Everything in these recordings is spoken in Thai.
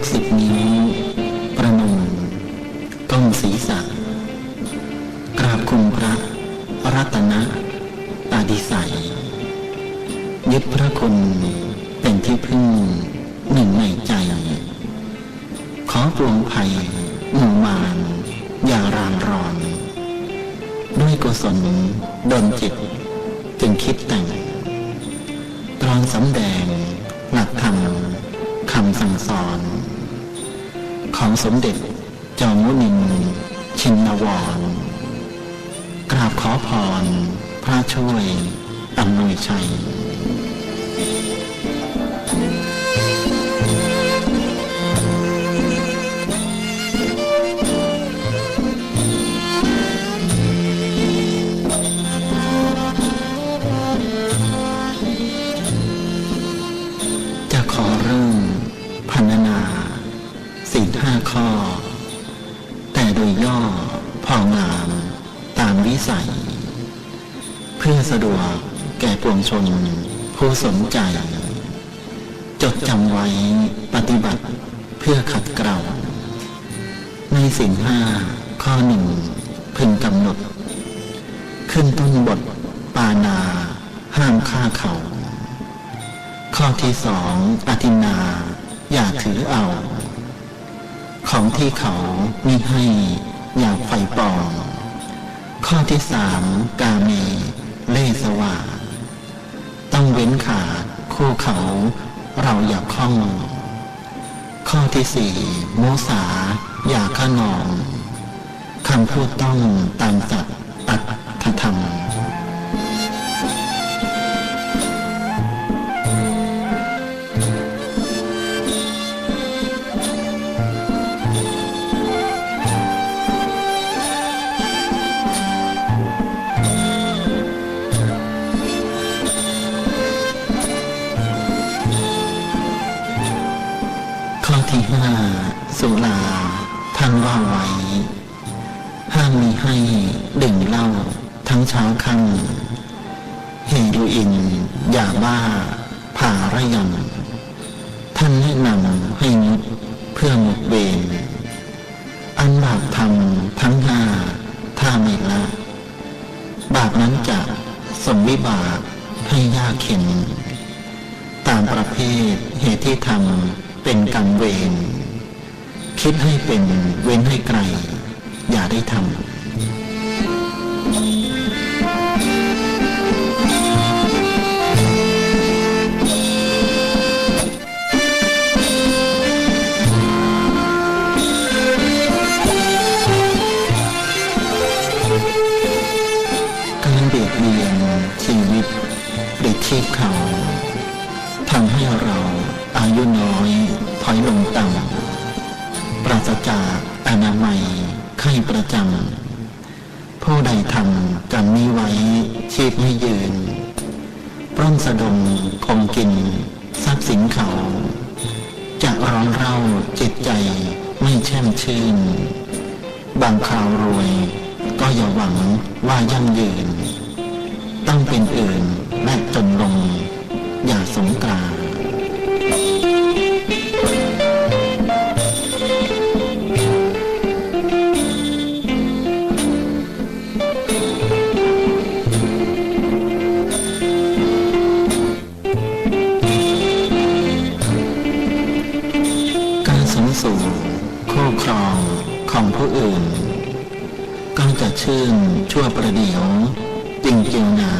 กสิบนี้ ประนมก้องศีรษะ กราบคุณพระรัตนะตาดิสัย ยึดพระคุณเป็นที่พึ่งหนึ่งในใจ ขอปลงภัยหมู่มานอย่ารานรอน ด้วยกุศลดนจิต จึงคิดแต่งตรอนสำแดงหลักธรรมคำสั่งสอน ของสมเด็จจอมมุนิน ชินวร กราบขอพร พระช่วยอำนวยชัยามวิสัย เพื่อสะดวกแก่ปวงชน ผู้สนใจ จดจำไว้ปฏิบัติเพื่อขัดเกลาในสิ่งห้าข้อหนึ่งพึงกำหนด ขึ้นต้นบท ปานา ห้ามฆ่าเขา ข้อที่สองอธินา อย่าถือเอา ของที่เขามิให้อย่าไฟปอง ข้อที่สามกาเมเล่สวาต้องเว้นขาด คู่เขา เราอย่าคล้อง ข้อที่สี่มุสา อย่าข้านองคำพูดต้องตามสัตตัตธรรม ที่ห้าสุราท่านว่าไว้ ห้ามมีให้ดื่มเหล้าทั้งเช้าค่ำเฮโรอีนยาบ้าผ่าระยำท่านแนะนำให้งดเพื่อหมดเวรอันบาปทำทั้งห้าถ้าไม่ละ บาปนั้นจะส่งวิบากให้ยากเข็น ตามประเภทเหตุที่ทำ เป็นกรรมเวรคิดให้เป็นเว้นให้ไกล อย่าได้ทำการเบียดเบียนชีวิตหรือชีพเขาทำให้เรา อายุน้อยถอยลงต่ำปราศจากอนามัยไข้ประจำผู้ใดทำกรรมนี้ไว้ชีพไม่ยืนปล้นสะดมคงกิน ทรัพย์สินเขา จะร้อนเร่าจิตใจไม่แช่มชื่น บางคราวรวย ก็อย่าหวังว่ายั่งยืน ต้องเป็นอื่นและจนลง อย่าสงกราน ของผู้อื่น ก็จะชื่นชั่วประเดี๋ยวจริงจิงนา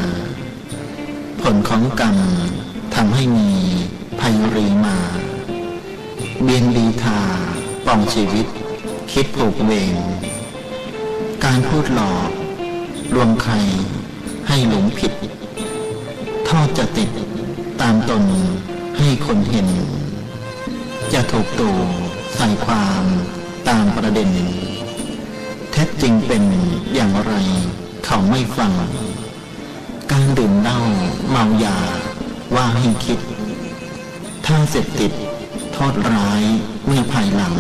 ผลของกรรมทำให้มีภัยรีมา เบียนดีทาปองชีวิต คิดผูกเวรการพูดหลอกลวงใครให้หลงผิดทอดจะติดตามตนให้คนเห็น จะถูกตูใส่ความ ตามประเด็นแท้จริงเป็นอย่างไร เขาไม่ฟัง การดื่มเหล้าเมายา ว่าให้คิด ถ้าเสพติดโทษร้ายเมื่อภายหลัง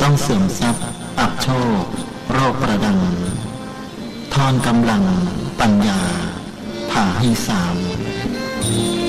ต้องเสื่อมทรัพย์ อับโชค โรคประดัง ทอนกำลังปัญญาผ่าให้สาม「